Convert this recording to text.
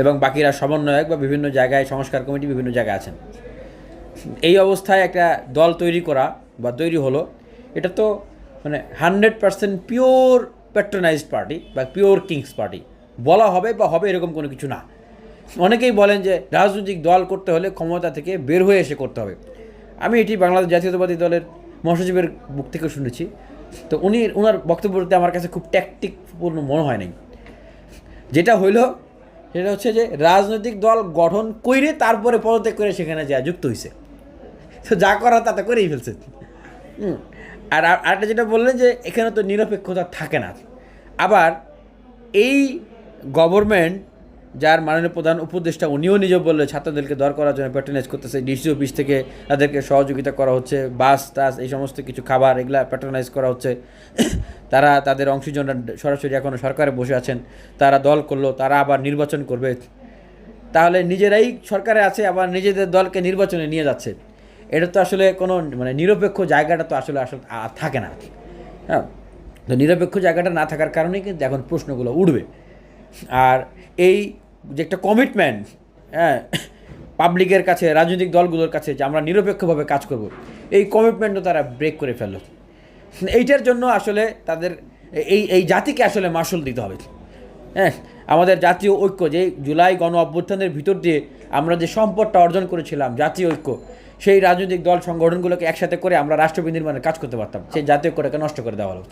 এবং বাকিরা সমন্বয়ক বা বিভিন্ন জায়গায় সংস্কার কমিটি বিভিন্ন জায়গায় আছেন। এই অবস্থায় একটা দল তৈরি করা বা তৈরি হলো। এটা তো মানে hundred percent pure patronised party বা পিওর কিংস পার্টি। বলা হবে বা হবে এরকম কোনো কিছু না। অনেকেই বলেন যে রাজনৈতিক দল করতে হলে ক্ষমতা থেকে বের হয়ে এসে করতে হবে। আমি এটি বাংলাদেশ জাতীয়তাবাদী দলের মহাসচিবের মুখ থেকে শুনেছি। তো উনি ওনার বক্তব্যতে আমার কাছে খুব ট্যাকটিকপূর্ণ মনে হয় নাই। যেটা হইল সেটা হচ্ছে যে রাজনৈতিক দল গঠন করে তারপরে পদত্যাগ করে সেখানে যা যুক্ত হয়েছে তো যা করা তাতে করেই ফেলছে। আর আর- আরেকটা যেটা বললেন যে এখানে তো নিরপেক্ষতা থাকে না। আবার এই গভর্নমেন্ট যার মাননীয় প্রধান উপদেষ্টা উনিও নিজে বললে ছাত্রদেরকে দর করার জন্য প্যাট্রোনাইজ করতেছে ডিসি অফিস থেকে তাদেরকে সহযোগিতা করা হচ্ছে, বাস টাস এই সমস্ত কিছু খাবার এগুলা প্যাট্রোনাইজ করা হচ্ছে। তারা তাদের অংশীজনরা সরাসরি এখনও সরকারে বসে আছেন, তারা দল করল, তারা আবার নির্বাচন করবে। তাহলে নিজেরাই সরকারে আছে, আবার নিজেদের দলকে নির্বাচনে নিয়ে যাচ্ছে। এটা তো আসলে কোনো মানে নিরপেক্ষ জায়গাটা তো আসলে আসলে থাকে না। হ্যাঁ তো নিরপেক্ষ জায়গাটা না থাকার কারণেই কিন্তু এখন প্রশ্নগুলো উঠবে। আর এই যে একটা কমিটমেন্ট হ্যাঁ পাবলিকের কাছে, রাজনৈতিক দলগুলোর কাছে যে আমরা নিরপেক্ষভাবে কাজ করব। এই কমিটমেন্টও তারা ব্রেক করে ফেলল। এইটার জন্য আসলে তাদের, এই এই জাতিকে আসলে মাসুল দিতে হবে। হ্যাঁ আমাদের জাতীয় ঐক্য, যে জুলাই গণ অভ্যুত্থানের ভিতর দিয়ে আমরা যে সম্পদটা অর্জন করেছিলাম, জাতীয় ঐক্য, সেই রাজনৈতিক দল সংগঠনগুলোকে একসাথে করে আমরা রাষ্ট্র বিনির্মাণের কাজ করতে পারতাম। সেই জাতীয় ঐক্যটাকে নষ্ট করে দেওয়া হলো।